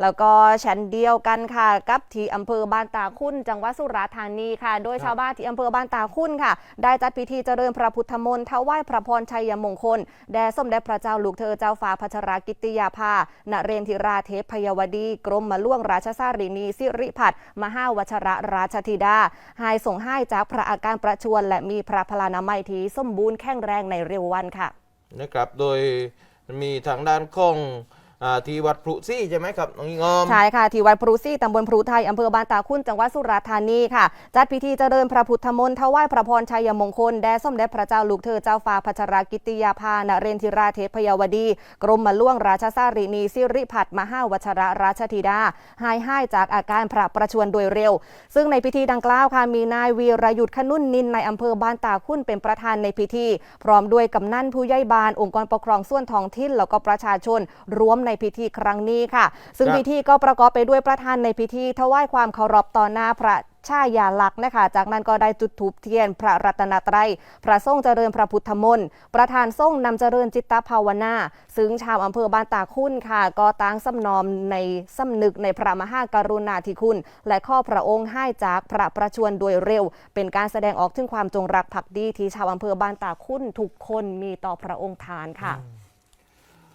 แล้วก็ชั้นเดียวกันค่ะกับที่อำเภอบ้านตาคุ้น จังหวัดสุราษฎร์ธานีค่ะ โดยชาวบ้านที่อำเภอบ้านตาคุ้นค่ะ ได้จัดพิธีเจริญพระพุทธมนต์ถวายพระพรชัยมงคลแด่สมเด็จพระเจ้าลูกเธอเจ้าฟ้าพัชรกิติยาภานเรนทิราเทพพยวดี กรมมาล่วงราชสารินีสิริพัฒน์มหาวชระราชธิดาหายส่งให้จากพระอาการประชวรและมีพระพลานามัยที่สมบูรณ์แข็งแรงในเร็ววันค่ะนะครับโดยมีทางด้านของอา ที่วัดพรุซี่ใช่ไหมครับน้องอิงอมใช่ค่ะที่วัดพรุซี่ตำบลพรุไทยอำเภอบานตาคุ้นจังหวัดสุราษฎร์ธานีค่ะ จัดพิธีเจริญพระพุทธมนต์ถวายพระพรชัยมงคลแด่สมเด็จพระเจ้าลูกเธอเจ้าฟ้าพัชรกิติยาภานเรนทิราเทพพยาวดี กรมมาล่วงราชสารินีสิริพัฒมหาวชระราชธิดาหายห้จากอาการพระประชวรโดยเร็ว ซึ่งในพิธีดังกล่าวค่ะมีนายวีรยุทธขนุ่นนินในอำเภอบานตาคุ้นเป็นประธานในพิธี พร้อมด้วยกำนันผู้ใหญ่บ้านองค์กรปกครองส่วนท้องถิ่นแล้วก็ประชาชนรวมในพิธีครั้งนี้ค่ะ ซึ่งครับพิธีก็ประกอบไปด้วยประธานในพิธีถวายความเคารพต่อหน้าพระชายาลักษณ์นะคะ จากนั้นก็ได้จุดธูปเทียน พระรัตนตรัย พระทรงเจริญพระพุทธมนต์ ประธานทรงนำเจริญจิตตภาวนา ซึ่งชาวอำเภอบ้านตาคุ้นค่ะ ก็ตั้งสำนอมในสำนึกในพระมหากรุณาธิคุณ และข้อพระองค์ให้จากพระประชวรโดยเร็ว เป็นการแสดงออกถึงความจงรักภักดีที่ชาวอำเภอบ้านตาคุ้นทุกคนมีต่อพระองค์ทานค่ะอืม